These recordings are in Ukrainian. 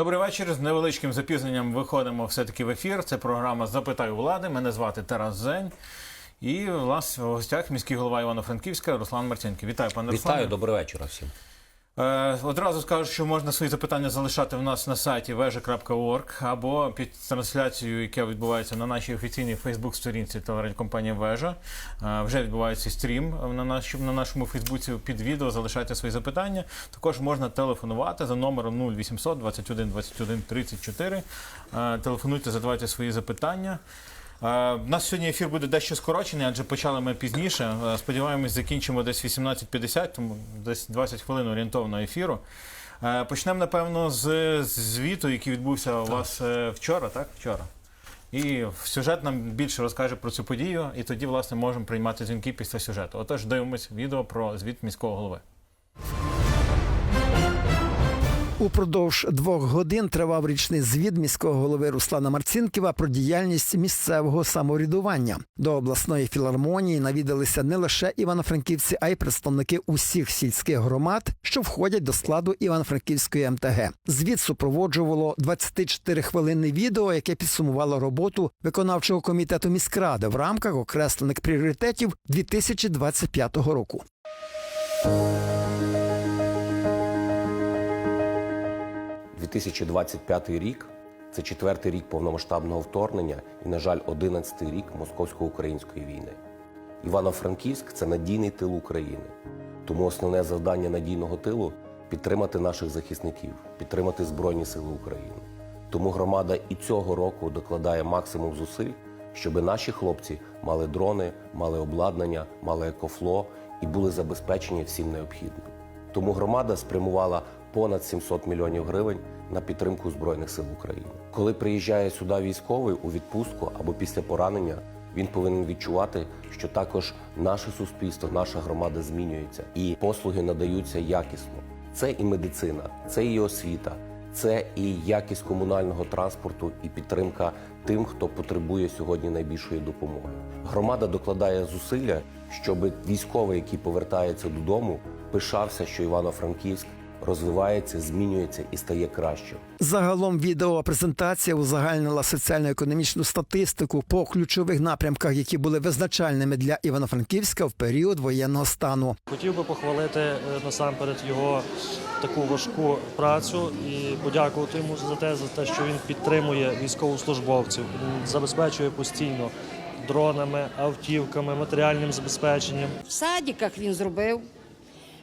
Добрий вечір. З невеличким запізненням виходимо все-таки в ефір. Це програма Запитай влади. Мене звати Тарас Зень. І у в гостях міський голова Івано-Франківська Руслан Марцінки. Вітаю, пане Вітаю, добрий вечір всім. Е, Одразу скажу, що можна свої запитання залишати в нас на сайті veja.org або під трансляцією, яка відбувається на нашій офіційній Фейсбук-сторінці телерадіокомпанії Вежа. Е, Вже відбувається стрім на, наш, на нашому Фейсбуці під відео. Залишайте свої запитання. Також можна телефонувати за номером 0800 21 21 34. Е, Телефонуйте, задавайте свої запитання. Е, У нас сьогодні ефір буде дещо скорочений, адже почали ми пізніше. Е, Сподіваємось, закінчимо десь 18.50, тому десь 20 хвилин орієнтовно ефіру. Е, Почнемо, напевно, з звіту, який відбувся у вас е, вчора, так? Вчора. І сюжет нам більше розкаже про цю подію, і тоді, власне, можемо приймати дзвінки після сюжету. Отож, дивимось відео про звіт міського голови. Упродовж двох годин тривав річний звіт міського голови Руслана Марцінківа про діяльність місцевого самоврядування. До обласної філармонії навідалися не лише івано-франківці, а й представники усіх сільських громад, що входять до складу Івано-Франківської МТГ. Звіт супроводжувало 24-хвилинне відео, яке підсумувало роботу виконавчого комітету міськради в рамках окреслених пріоритетів 2025 року. 2025 рік це четвертий рік повномасштабного вторгнення і, на жаль, одинадцятий рік московсько-української війни. Івано-Франківськ це надійний тил України. Тому основне завдання надійного тилу підтримати наших захисників, підтримати Збройні Сили України. Тому громада і цього року докладає максимум зусиль, щоб наші хлопці мали дрони, мали обладнання, мали екофло і були забезпечені всім необхідним. Тому громада спрямувала понад 700 мільйонів гривень на підтримку Збройних сил України. Коли приїжджає сюди військовий у відпустку або після поранення, він повинен відчувати, що також наше суспільство, наша громада змінюється і послуги надаються якісно. Це і медицина, це і освіта, це і якість комунального транспорту, і підтримка тим, хто потребує сьогодні найбільшої допомоги. Громада докладає зусилля, щоб військовий, який повертається додому, пишався, що Івано-Франківськ розвивається, змінюється і стає кращим. Загалом відеопрезентація узагальнила соціально-економічну статистику по ключових напрямках, які були визначальними для Івано-Франківська в період воєнного стану. Хотів би похвалити е, насамперед його таку важку працю і подякувати йому за те, за те, що він підтримує військовослужбовців, забезпечує постійно дронами, автівками, матеріальним забезпеченням. В садиках він зробив,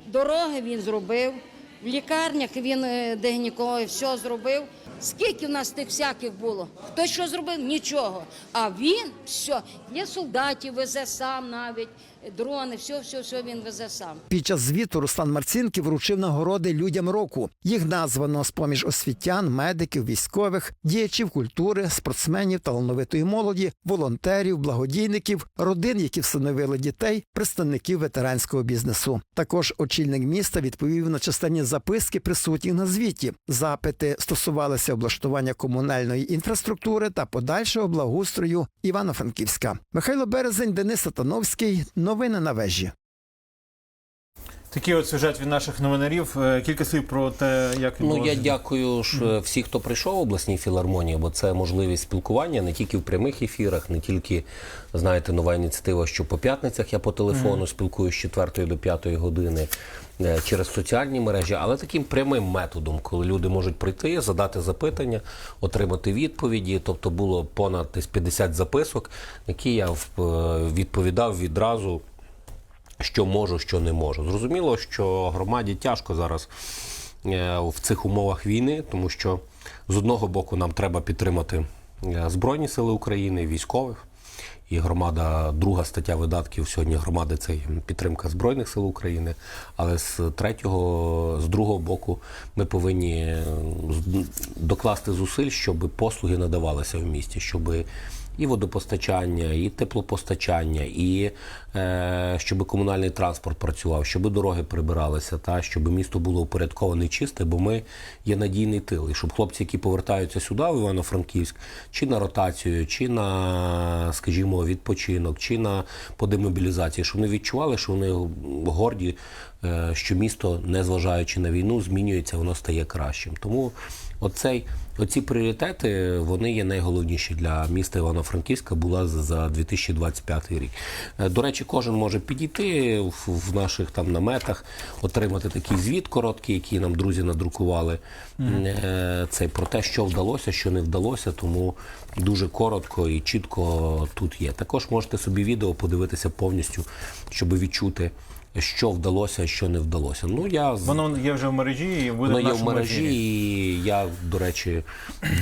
дороги він зробив, в лікарнях він е, де нікого все зробив. Скільки в нас тих всяких було? Хто що зробив? Нічого. А він все, є солдатів, везе сам навіть, дрони, все, все, все він везе сам. Під час звіту Руслан Марцінків вручив нагороди людям року. Їх названо з поміж освітян, медиків, військових, діячів культури, спортсменів, талановитої молоді, волонтерів, благодійників, родин, які всиновили дітей, представників ветеранського бізнесу. Також очільник міста відповів на численні записки присутніх на звіті. Запити стосувалися облаштування комунальної інфраструктури та подальшого благоустрою Івано-Франківська. Михайло Березень, Денис Сатановський. Новини на вежі. Такий от сюжет від наших новинарів. Е, Кілька слів про те, як Ну я дякую ж е, всіх, хто прийшов в обласній філармонії, бо це можливість спілкування не тільки в прямих ефірах, не тільки знаєте, нова ініціатива, що по п'ятницях я по телефону спілкуюсь з 4 до 5 години е, через соціальні мережі, але таким прямим методом, коли люди можуть прийти, задати запитання, отримати відповіді. Тобто було понад десь 50 записок, які я відповідав відразу що можу, що не можу. Зрозуміло, що громаді тяжко зараз е, в цих умовах війни, тому що з одного боку нам треба підтримати е, Збройні Сили України, військових. І громада, друга стаття видатків сьогодні громади це підтримка Збройних сил України. Але з третього, з другого боку, ми повинні е, докласти зусиль, щоб послуги надавалися в місті, щоб і водопостачання, і теплопостачання, і щоб комунальний транспорт працював, щоб дороги прибиралися, та щоб місто було упорядковане і чисте, бо ми є надійний тил. І щоб хлопці, які повертаються сюди, в Івано-Франківськ, чи на ротацію, чи на, скажімо, відпочинок, чи на по демобілізації, щоб вони відчували, що вони горді е, що місто, незважаючи на війну, змінюється, воно стає кращим. Тому оцей, оці пріоритети вони є найголовніші для міста Івано-Франківська була за- за 2025 рік. Е, До речі, кожен може підійти в, наших там наметах, отримати такий звіт короткий, який нам друзі надрукували. Е, Це про те, що вдалося, що не вдалося, тому дуже коротко і чітко тут є. Також можете собі відео подивитися повністю, щоб відчути, що вдалося, що не вдалося. Ну я Воно є вже в мережі і буде Воно в є в нашому мережі, ефірі. і я, до речі,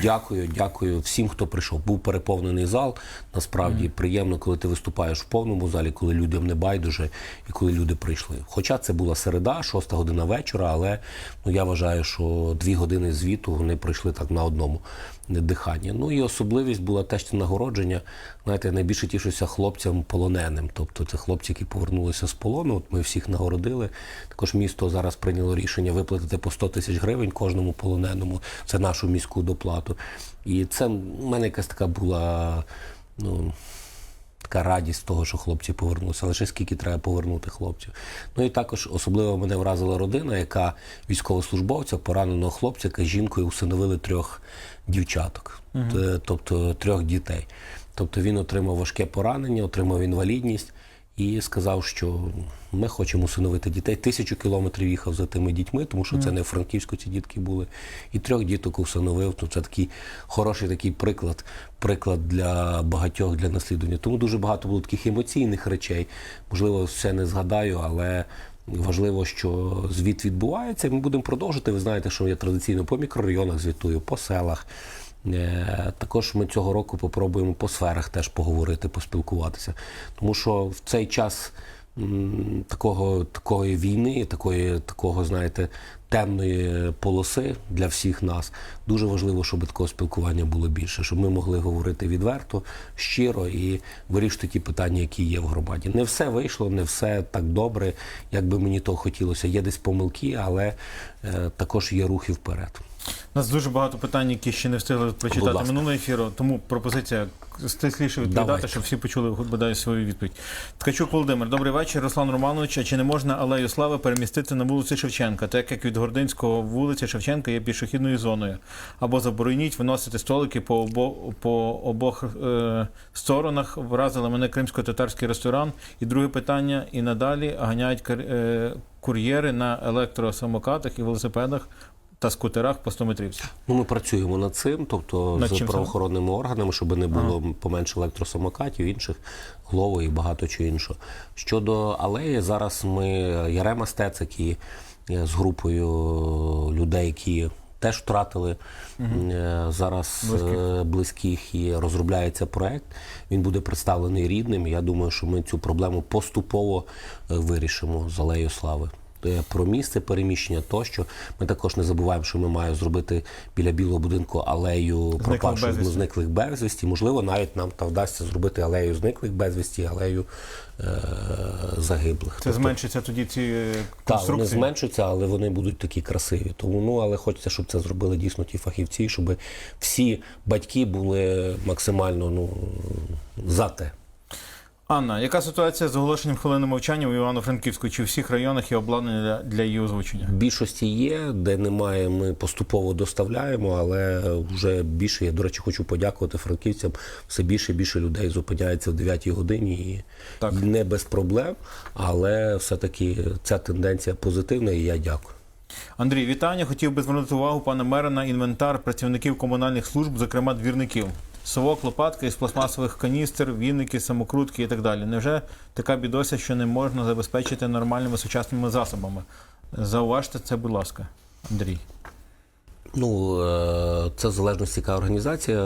дякую, дякую всім, хто прийшов. Був переповнений зал. Насправді приємно, коли ти виступаєш в повному залі, коли людям не байдуже і коли люди прийшли. Хоча це була середа, шоста година вечора, але ну я вважаю, що дві години звіту вони пройшли так на одному диханні. Ну і особливість була теж це нагородження. Знаєте, найбільше тішуся хлопцям полоненим. Тобто це хлопці, які повернулися з полону. От ми всіх нагородили. Також місто зараз прийняло рішення виплатити по 100 тисяч гривень кожному полоненому. Це нашу міську доплату. І це в мене якась така була. Ну, така радість того, що хлопці повернулися. Лише скільки треба повернути хлопців. Ну і також особливо мене вразила родина, яка військовослужбовця, пораненого хлопця, яка жінкою усиновили трьох дівчаток, угу. тобто трьох дітей. Тобто він отримав важке поранення, отримав інвалідність і сказав, що ми хочемо усиновити дітей. Тисячу кілометрів їхав за тими дітьми, тому що це не в Франківську ці дітки були. І трьох діток усиновив. То це такий хороший такий приклад, приклад для багатьох для наслідування. Тому дуже багато було таких емоційних речей. Можливо, все не згадаю, але. Важливо, що звіт відбувається. Ми будемо продовжувати. Ви знаєте, що я традиційно по мікрорайонах звітую, по селах. Е, Також ми цього року попробуємо по сферах теж поговорити, поспілкуватися. Тому що в цей час такого, такої війни, такої, такого, знаєте, темної полоси для всіх нас, дуже важливо, щоб такого спілкування було більше, щоб ми могли говорити відверто, щиро і вирішити ті питання, які є в громаді. Не все вийшло, не все так добре, як би мені того хотілося. Є десь помилки, але е, також є рухи вперед. У нас дуже багато питань, які ще не встигли прочитати минулого ефіру. Тому пропозиція стисліше відповідати, Давайте. щоб всі почули бодай свою відповідь. Ткачук Володимир, добрий вечір. Руслан Романович. А чи не можна алею слави перемістити на вулиці Шевченка, так як від Гординського вулиці Шевченка є пішохідною зоною? Або забороніть виносити столики по, обо, по обох е, сторонах. Вразили мене кримсько-татарський ресторан. І друге питання: і надалі ганяють е, кур'єри на електросамокатах і велосипедах та скутерах по 100 метрівці. Ну, ми працюємо над цим, тобто Над з правоохоронними органами, щоб не було поменше електросамокатів, інших глово і багато чого іншого. Щодо алеї, зараз ми Ярема Стец, які е, з групою людей, які теж втратили е, зараз близьких. близьких і розробляється проект. Він буде представлений рідним. Я думаю, що ми цю проблему поступово е, вирішимо з алеєю слави. Е, Про місце переміщення тощо. Ми також не забуваємо, що ми маємо зробити біля білого будинку алею пропавших безвісти. зниклих безвісті. Можливо, навіть нам та вдасться зробити алею зниклих безвісті, алею е- загиблих. Це Тобто- зменшиться тоді ці е, так, вони конструкції. зменшаться, але вони будуть такі красиві. Тому ну але хочеться, щоб це зробили дійсно ті фахівці, щоб всі батьки були максимально ну за те. Анна, яка ситуація з оголошенням хвилини мовчання у Івано-Франківську? Чи в всіх районах є обладнання для, для її озвучення? В більшості є, де немає, ми поступово доставляємо, але вже більше. Я, до речі, хочу подякувати франківцям. Все більше і більше людей зупиняється в 9 годині і, Так. не без проблем. Але все-таки ця тенденція позитивна, і я дякую. Андрій, вітання. Хотів би звернути увагу пана мера на інвентар працівників комунальних служб, зокрема двірників. Совок, лопатка із пластмасових каністр, вінники, самокрутки і так далі. Невже така бідося, що не можна забезпечити нормальними сучасними засобами? Зауважте це, будь ласка, Андрій. Ну, е, це в залежності яка організація.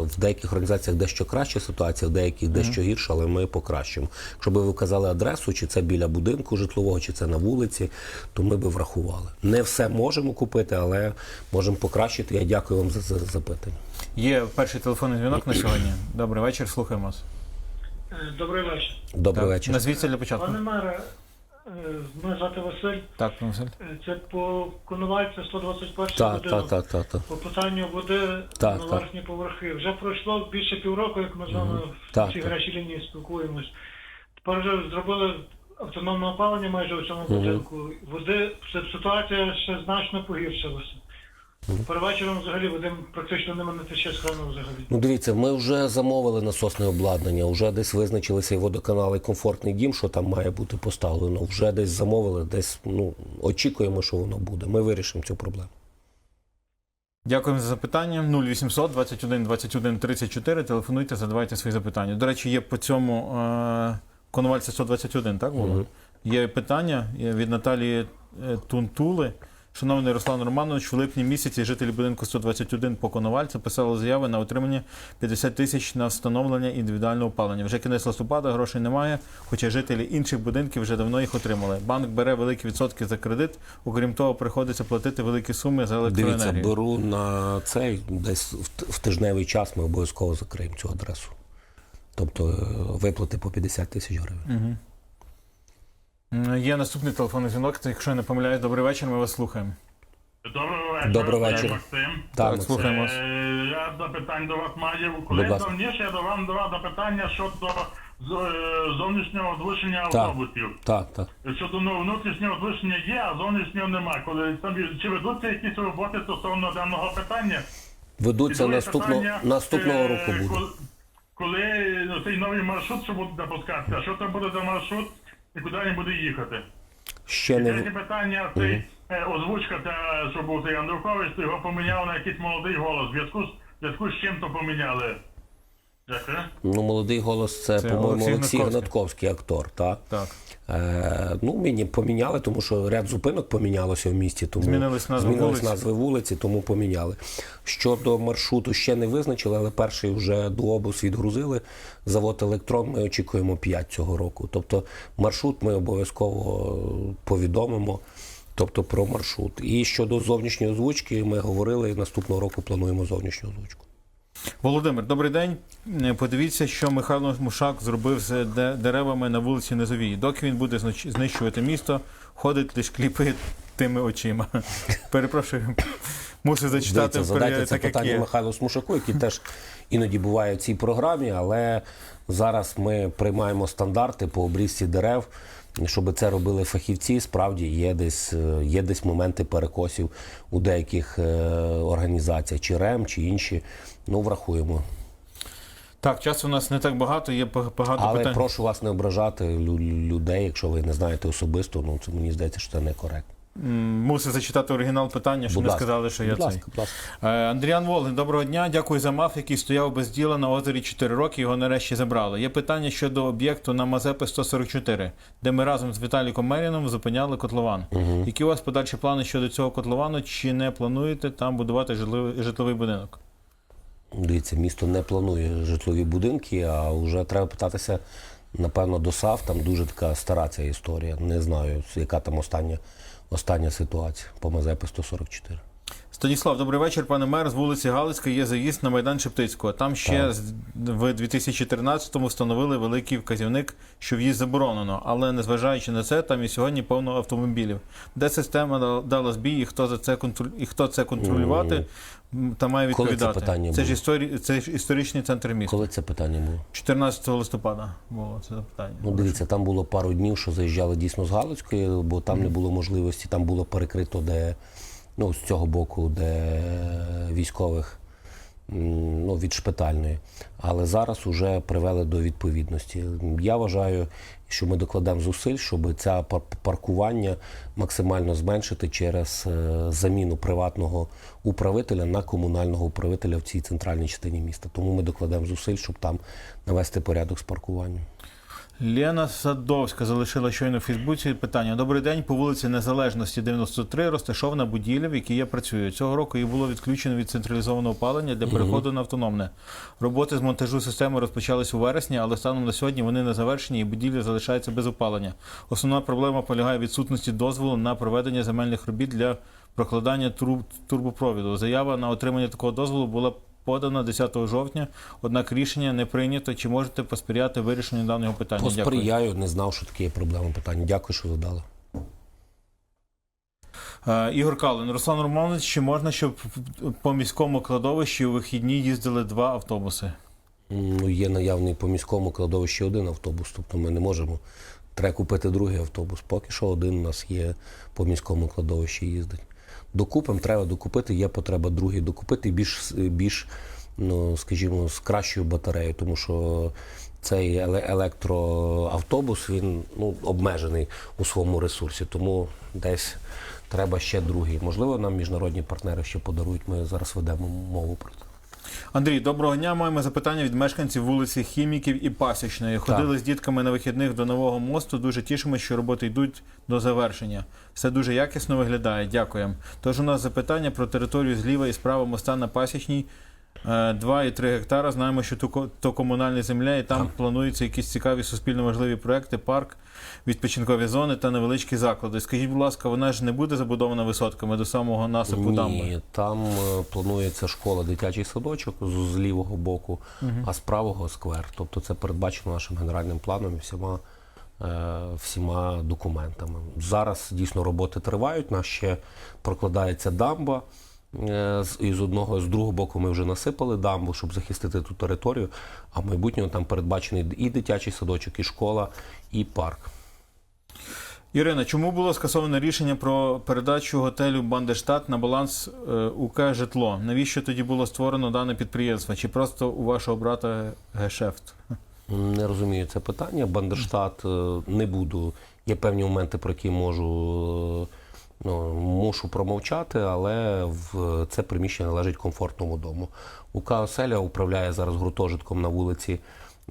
В деяких організаціях дещо краща ситуація, в деяких дещо гірша, але ми покращимо. Якщо би ви вказали адресу, чи це біля будинку житлового, чи це на вулиці, то ми би врахували. Не все можемо купити, але можемо покращити. Я дякую вам за, за запитання. Є перший телефонний дзвінок на сьогодні. Добрий вечір, слухаємо вас. Е, Добрий вечір. Добрий Так, вечір. Назвіться для початку. Пане мере, е, мене звати Василь. Так, Василь. Е, Це по Коновальця 121 Так, будинок. так, так, так, так. По питанню води Так, на так. верхні поверхи. Вже пройшло більше півроку, як ми з вами угу. в цій гарячій лінії спілкуємось. Тепер вже зробили автономне опалення майже у цьому будинку. Води ситуація ще значно погіршилася. Перевечором взагалі води практично нема не тече з крану взагалі. Ну дивіться, ми вже замовили насосне обладнання, вже десь визначилися і водоканал, і комфортний дім, що там має бути поставлено. Вже десь замовили, десь ну очікуємо, що воно буде. Ми вирішимо цю проблему. Дякуємо за запитання. 0800 21 21 34. Телефонуйте, задавайте свої запитання. До речі, є по цьому е, Коновальця 121, так було? Є питання від Наталії е, Тунтули. Шановний Руслан Романович, в липні місяці жителі будинку 121 по Коновальцю писали заяви на отримання 50 тисяч на встановлення індивідуального опалення. Вже кінець листопада грошей немає, хоча жителі інших будинків вже давно їх отримали. Банк бере великі відсотки за кредит. Окрім того, приходиться платити великі суми за електроенергію. Дивіться, беру на цей десь в тижневий час ми обов'язково закриємо цю адресу. Тобто е, виплати по 50 тисяч гривень. М, Є наступний телефонний дзвінок. Якщо я не помиляюсь, добрий вечір. Ми вас слухаємо. Доброго вечора. Доброго це вечора. Максим. Так, Максим. слухаємо вас. Е, Я до питань до вас маю. Коли Будь ласка. давніше я до вам давав запитання щодо з- е, зовнішнього озвучення Так. автобусів. Так, так. Щодо ну, внутрішнього озвучення є, а зовнішнього немає. Коли там чи ведуться якісь роботи стосовно даного питання? Ведуться друге наступного, питання, наступного е, року буде. коли- Коли ну, цей новий маршрут, що буде запускатися, що це буде за маршрут і куди він буде їхати? Ще не Третє питання, це mm -hmm. озвучка, та, що був Андрухович, його поміняв на якийсь молодий голос. В зв'язку з в зв'язку з чим то поміняли? Дякую. ну, молодий голос. Це, Це по-моєму, Олексій Олексій Гнатковський. Актор. Так. Так. Е, ну, мені поміняли, тому що ряд зупинок помінялося в місті. Тому Змінились назви змінились вулиць. назви вулиці, тому поміняли. Щодо маршруту ще не визначили, але перший вже до обус відгрузили. Завод електрон. Ми очікуємо 5 цього року. Тобто маршрут ми обов'язково повідомимо. Тобто про маршрут. І щодо зовнішньої озвучки, ми говорили, наступного року плануємо зовнішню озвучку. Володимир, добрий день. Е, Подивіться, що Михайло Мушак зробив з деревами на вулиці Низовій. Доки він буде знищувати місто, ходить лише кліпи тими очима. Перепрошую, мусив зачитати Дивіться, задайте це так, питання є. Михайлу Смушаку, який теж іноді буває в цій програмі, але зараз ми приймаємо стандарти по обрізці дерев. Щоб це робили фахівці, справді є десь, е, є десь моменти перекосів у деяких е, організаціях, чи РЕМ, чи інші. Ну, врахуємо. Так, часу у нас не так багато, є ба- багато Але питань. прошу вас не ображати людей, якщо ви не знаєте особисто. Ну це мені здається, що це некоректно. Мусив зачитати оригінал питання, щоб не сказали, що я будь цей. будь ласка. Е, Андріан Волгин, доброго дня. Дякую за МАФ, який стояв без діла на озері 4 роки. Його нарешті забрали. Є питання щодо об'єкту на Мазепи 144, де ми разом з Віталіком Меріном зупиняли котлован. Які у вас подальші плани щодо цього котловану? Чи не плануєте там будувати житловий, житловий будинок? Дивіться, місто не планує житлові будинки, а вже треба питатися, напевно, до САВ. Там дуже така стара ця історія. Не знаю, яка там остання, остання ситуація по Мазепи 144. Станіслав, добрий вечір, пане мер. З вулиці Галицької є заїзд на майдан Шептицького. Там ще в 2013-му встановили великий вказівник, що в'їзд заборонено. Але незважаючи на це, там і сьогодні повно автомобілів. Де система дала- збій, і хто за це контроль... і хто це контролювати та має Коли це питання це ж історі... це ж історичний центр міста. Коли це питання було? 14 листопада було це запитання. Ну, дивіться, там було пару днів, що заїжджали дійсно з Галицької, бо там не було можливості, там було перекрито, де ну, з цього боку, де військових ну, від шпитальної. Але зараз вже привели до відповідності. Я вважаю, що ми докладемо зусиль, щоб це пар- паркування максимально зменшити через е, заміну приватного управителя на комунального управителя в цій центральній частині міста. Тому ми докладемо зусиль, щоб там навести порядок з паркуванням. Лена Садовська залишила щойно в Фейсбуці питання. Добрий день. По вулиці Незалежності 93 розташована будівля, в якій я працюю. Цього року її було відключено від централізованого опалення для переходу на автономне. Роботи з монтажу системи розпочались у вересні, але станом на сьогодні вони не завершені і будівля залишається без опалення. Основна проблема полягає в відсутності дозволу на проведення земельних робіт для прокладання труб турбопровіду. Заява на отримання такого дозволу була подана 10 жовтня, однак рішення не прийнято. Чи можете посприяти вирішенню даного питання? Дякую. Посприяю, не знав, що таке є проблема питання. Дякую, що задали. Е, Ігор Калин, Руслан Романович, чи можна, щоб по міському кладовищі у вихідні їздили два автобуси? Ну, є наявний по міському кладовищі один автобус, тобто ми не можемо треба купити другий автобус. Поки що один у нас є по міському кладовищі їздить. Докупимо, треба докупити, є потреба другий докупити більш, більш ну, скажімо, з кращою батареєю, тому що цей електроавтобус він ну, обмежений у своєму ресурсі, тому десь треба ще другий. Можливо, нам міжнародні партнери ще подарують. Ми зараз ведемо мову про це. Андрій, доброго дня. Маємо запитання від мешканців вулиці Хіміків і Пасічної. Ходили з дітками на вихідних до нового мосту. Дуже тішимося, що роботи йдуть до завершення. Все дуже якісно виглядає. Дякуємо. Тож у нас запитання про територію зліва і справа моста на Пасічній. 2,3 гектара. Знаємо, що то, то комунальна земля, і там плануються якісь цікаві суспільно важливі проекти, парк, відпочинкові зони та невеличкі заклади. Скажіть, будь ласка, вона ж не буде забудована висотками до самого насипу дамби? Ні, там е, планується школа, дитячий садочок з, з лівого боку, а з правого сквер. Тобто це передбачено нашим генеральним планом і всіма, е, всіма документами. Зараз дійсно роботи тривають. У нас ще прокладається дамба. Е, І з одного, з другого боку ми вже насипали дамбу, щоб захистити ту територію. А в майбутньому там передбачений і дитячий садочок, і школа, і парк. Ірина, чому було скасоване рішення про передачу готелю Бандештат на баланс е, УК житло? Навіщо тоді було створено дане підприємство? Чи просто у вашого брата гешефт? Не розумію це питання. Бандерштат е, не буду. Є певні моменти, про які можу ну, мушу промовчати, але в це приміщення належить комфортному дому. УК Оселя управляє зараз гуртожитком на вулиці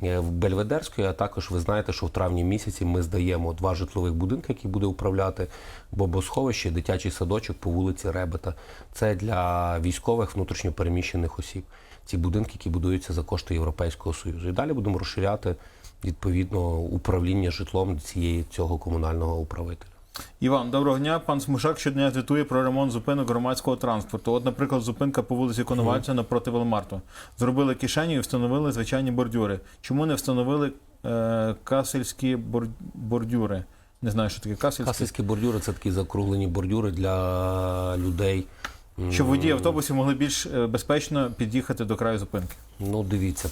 е, Бельведерської, а також ви знаєте, що в травні місяці ми здаємо два житлових будинки, які буде управляти бомбосховище, дитячий садочок по вулиці Ребета. Це для військових внутрішньопереміщених осіб. Ці будинки, які будуються за кошти Європейського Союзу. І далі будемо розширяти відповідно управління житлом цієї цього комунального управителя. Іван, доброго дня. Пан Смушак щодня звітує про ремонт зупинок громадського транспорту. От, наприклад, зупинка по вулиці Коновальця напроти Велмарту. Зробили кишеню і встановили звичайні бордюри. Чому не встановили е, касельські бор- бордюри? Не знаю, що таке касельські. Касельські бордюри це такі закруглені бордюри для людей. Щоб водії автобусів могли більш е, безпечно під'їхати до краю зупинки. Ну, дивіться,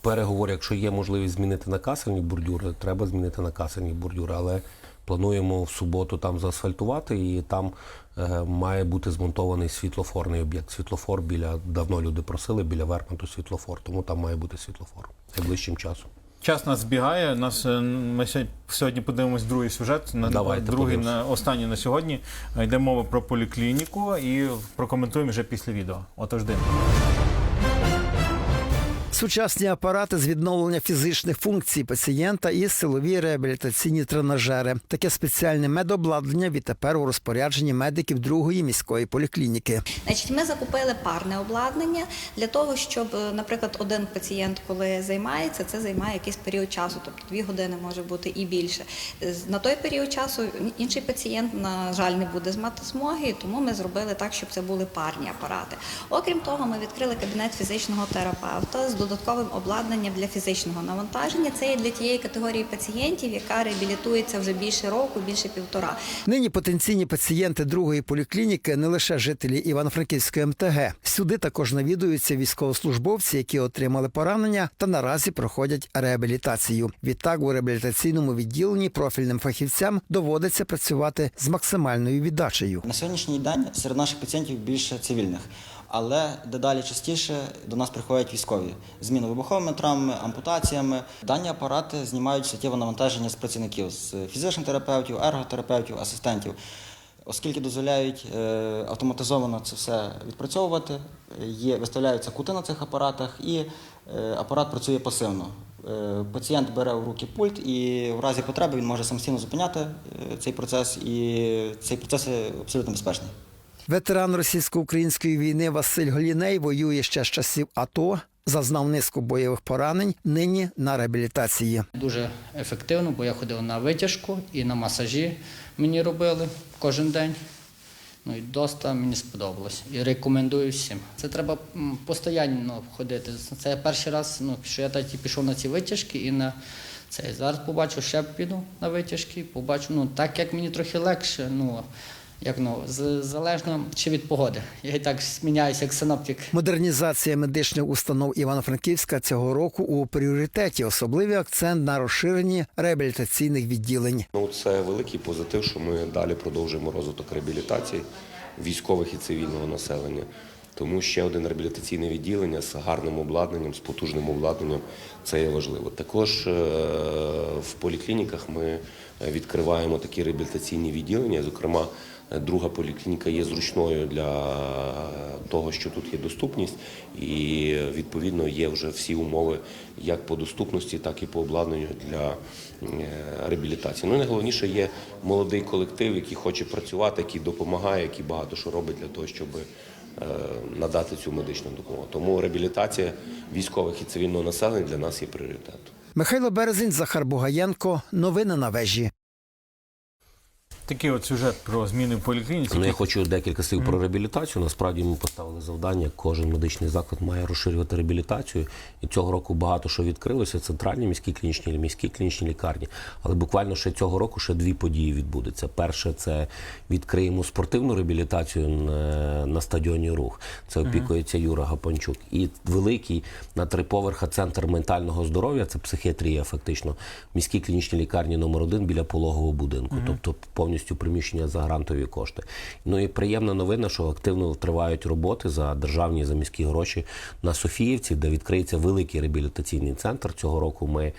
переговор, якщо є можливість змінити на касельні бордюри, треба змінити на касельні бордюри. Але плануємо в суботу там заасфальтувати, і там е, має бути змонтований світлофорний об'єкт. Світлофор біля давно люди просили біля Вермонту світлофор, тому там має бути світлофор найближчим часом. Час нас збігає. Нас е, ми сьогодні- подивимось другий сюжет. На Давайте другий подивимось. на останній на сьогодні. Е, Йде мова про поліклініку і прокоментуємо вже після відео. Отож дивимося. Сучасні апарати з відновлення фізичних функцій пацієнта і силові реабілітаційні тренажери. Таке спеціальне медобладнання відтепер у розпорядженні медиків другої міської поліклініки. Значить, ми закупили парне обладнання для того, щоб, е, наприклад, один пацієнт, коли займається, це займає якийсь період часу, тобто дві години може бути і більше. На той період часу інший пацієнт, на жаль, не буде мати змоги, тому ми зробили так, щоб це були парні апарати. Окрім того, ми відкрили кабінет фізичного терапевта з додатковим обладнанням для фізичного навантаження. Це є для тієї категорії пацієнтів, яка реабілітується вже більше року, більше півтора. Нині потенційні пацієнти другої поліклініки не лише жителі Івано-Франківської МТГ. Сюди також навідуються військовослужбовці, які отримали поранення та наразі проходять реабілітацію. Відтак у реабілітаційному відділенні профільним фахівцям доводиться працювати з максимальною віддачею. На сьогоднішній день серед наших пацієнтів більше цивільних, але дедалі частіше до нас приходять військові з міновибуховими травмами, ампутаціями. Дані апарати знімають суттєве навантаження з працівників, з фізичних терапевтів, ерготерапевтів, асистентів. Оскільки дозволяють е, автоматизовано це все відпрацьовувати, є, виставляються кути на цих апаратах, і е, апарат працює пасивно. Е, Пацієнт бере в руки пульт, і в разі потреби він може самостійно зупиняти цей процес, і цей процес абсолютно безпечний. Ветеран російсько-української війни Василь Голіней воює ще з часів АТО. Зазнав низку бойових поранень, нині на реабілітації. Дуже ефективно, бо я ходив на витяжку і на масажі мені робили кожен день. Ну і доста мені сподобалось. І рекомендую всім. Це треба постійно ходити. Це перший раз, ну, що я тоді пішов на ці витяжки і на цей. Зараз побачу, ще піду на витяжки, побачу, ну так як мені трохи легше. Ну, як ну, з- залежно чи від погоди. Я і так зміняюся як синоптик. Модернізація медичних установ Івано-Франківська цього року у пріоритеті. Особливий акцент на розширенні реабілітаційних відділень. Ну, це великий позитив, що ми далі продовжуємо розвиток реабілітації військових і цивільного населення. Тому ще один реабілітаційне відділення з гарним обладнанням, з потужним обладнанням це є важливо. Також е, в поліклініках ми відкриваємо такі реабілітаційні відділення. Зокрема, друга поліклініка є зручною для того, що тут є доступність, і відповідно є вже всі умови як по доступності, так і по обладнанню для е, реабілітації. Ну і найголовніше є молодий колектив, який хоче працювати, який допомагає, який багато що робить для того, щоб е, надати цю медичну допомогу. Тому реабілітація військових і цивільного населення для нас є пріоритетом. Михайло Березень, Захар Бугаєнко. Новини на вежі. Такий от сюжет про зміни в поліклініці. Ну, я хочу декілька слів про реабілітацію. Насправді ми поставили завдання. Кожен медичний заклад має розширювати реабілітацію. І цього року багато що відкрилося. Центральні міські клінічні, міські клінічні лікарні. Але буквально ще цього року ще дві події відбудуться. Перше, це відкриємо спортивну реабілітацію на, на стадіоні Рух. Це опікується Юра Гапанчук. І великий на три поверха центр ментального здоров'я, це психіатрія, фактично, в міській клінічній лікарні номер один біля пологового будинку. Тобто повністю приміщення за грантові кошти. Ну і приємна новина, що активно тривають роботи за державні за міські гроші на Софіївці, де відкриється великий реабілітаційний центр. Цього року ми.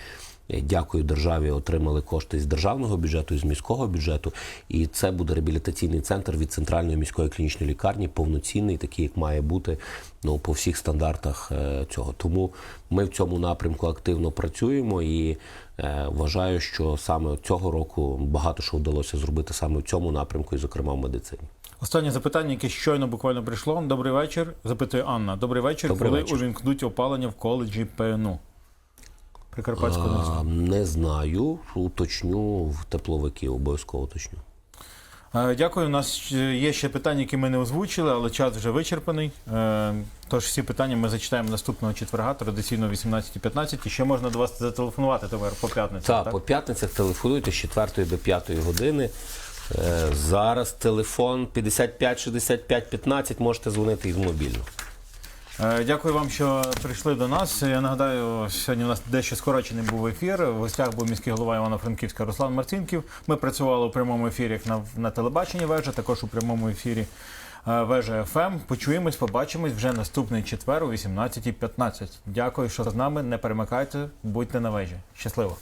Е, Дякую державі, отримали кошти з державного бюджету з міського бюджету. І це буде реабілітаційний центр від центральної міської клінічної лікарні, повноцінний, такий, як має бути ну, по всіх стандартах е, цього. Тому ми в цьому напрямку активно працюємо і е, вважаю, що саме цього року багато що вдалося зробити саме в цьому напрямку, і зокрема в медицині. Останнє запитання, яке щойно буквально прийшло. Добрий вечір. Запитує Анна. Добрий вечір. Добрий Коли вечір. увімкнуть опалення в коледжі ПНУ? Прикарпатського не знаю. А, не знаю, уточню в тепловики, обов'язково уточню. Е, Дякую. У нас є ще питання, які ми не озвучили, але час вже вичерпаний. Е, Тож всі питання ми зачитаємо наступного четверга, традиційно 18.15. І ще можна до вас зателефонувати тепер по п'ятницям. Так, Так, по п'ятницях телефонуйте з 4 до 5 години. Е, Зараз телефон 55 65 15, можете дзвонити із мобільного. Е, Дякую вам, що прийшли до нас. Я нагадаю, сьогодні у нас дещо скорочений був ефір. В гостях був міський голова Івано-Франківська Руслан Марцінків. Ми працювали у прямому ефірі на, на телебаченні вежа, також у прямому ефірі е, Вежа ФМ. Почуємось, побачимось вже наступний четвер о 18.15. Дякую, що з нами. Не перемикайте, будьте на вежі. Щасливо!